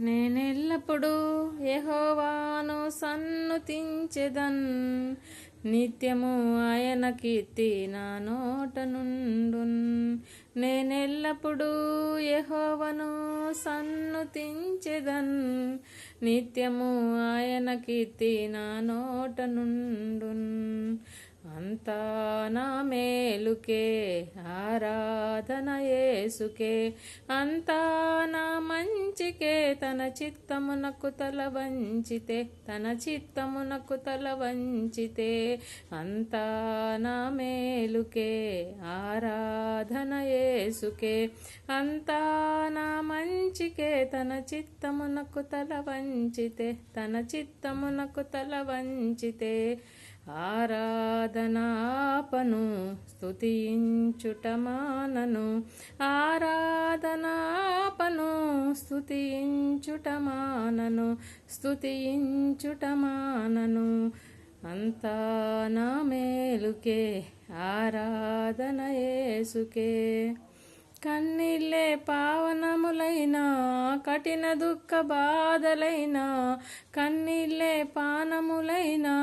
నేనెల్లప్పుడూ సన్ను సన్నుతించెదన్. నిత్యము ఆయన కీర్తి నా నోట నుండున్ నేనెల్లప్పుడూ సన్ను సన్నుతించెదన్. నిత్యము ఆయన కీర్తి నా నోట నుండున్ అంతా నా మేలుకే ఆరాధన యేసుకే. అంతా నా మంచికే తన చిత్తమునకు తల వంచితే తన చిత్తమునకు తల వంచితే. అంతా నా మేలుకే ఆరాధన యేసుకే. అంతా నా మంచికే తన చిత్తమునకు తల వంచితే తన చిత్తమునకు తల వంచితే. ఆరాధనాపను స్తుతించుట మానను ఆరాధనాపను స్తుతించుట మానను స్తుతించుట మానను అంతా నా మేలుకే ఆరాధన యేసుకే. కన్నీళ్ళే పావనములైనా కఠిన దుఃఖ బాధలైనా కన్నీళ్ళే పానములైనా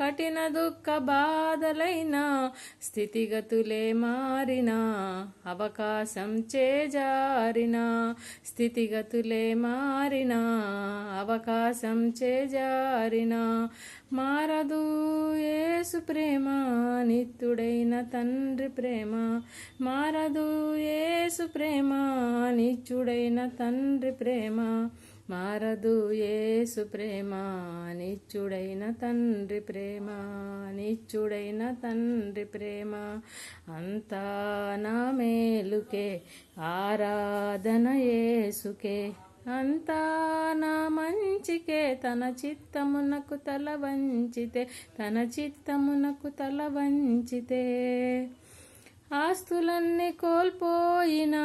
కఠిన దుఃఖ బాధలైనా స్థితిగతులే మారినా అవకాశం చేజారినా స్థితిగతులే మారినా అవకాశం చేజారినా మారదు యేసు ప్రేమ నిత్యుడైన తండ్రి ప్రేమ. మారదు యేసు ప్రేమ నిత్యుడైన తండ్రి ప్రేమ. మారదు యేసు ప్రేమ నిత్యుడైన తండ్రి ప్రేమ. నిత్యుడైన తండ్రి ప్రేమ. అంతా నా మేలుకే ఆరాధన యేసుకే. అంతా వంచికే తన చిత్తమునకు తల వంచితే తన చిత్తమునకు తల వంచితే. ఆస్తులన్నీ కోల్పోయినా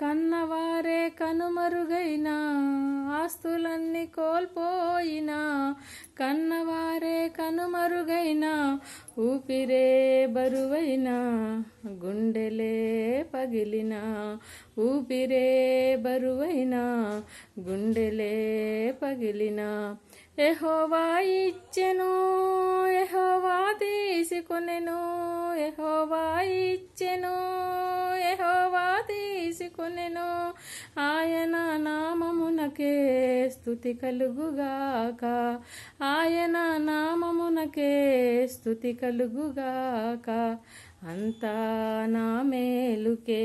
కన్నవారే కనుమరుగైనా. ఆస్తులన్నీ కోల్పోయినా కన్నవారే కనుమరుగైనా. ఊపిరే బరువైనా గుండెలే పగిలినా. ఊపిరే బరువైనా గుండెలే పగిలినా. ఎహోవా ఇచ్చెను ఎహోవా తీసుకొనెను ఎహోవా ఇచ్చెను. కొనెను ఆయన నామమునకే స్థుతి కలుగుగాక. ఆయన నామమునకే స్థుతి కలుగుగాక. అంతా నా మేలుకే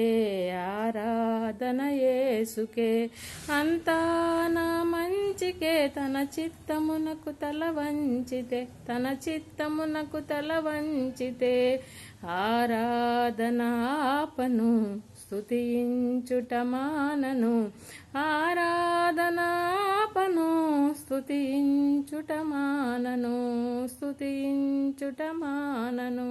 ఆరాధన యేసుకే. అంతా నా మంచికే తన చిత్తమునకు తల వంచితే తన చిత్తమునకు తల వంచితే ఆరాధనాపను స్తుతించుట మానను ఆరాధనాపను స్తుతించుట మానను మానను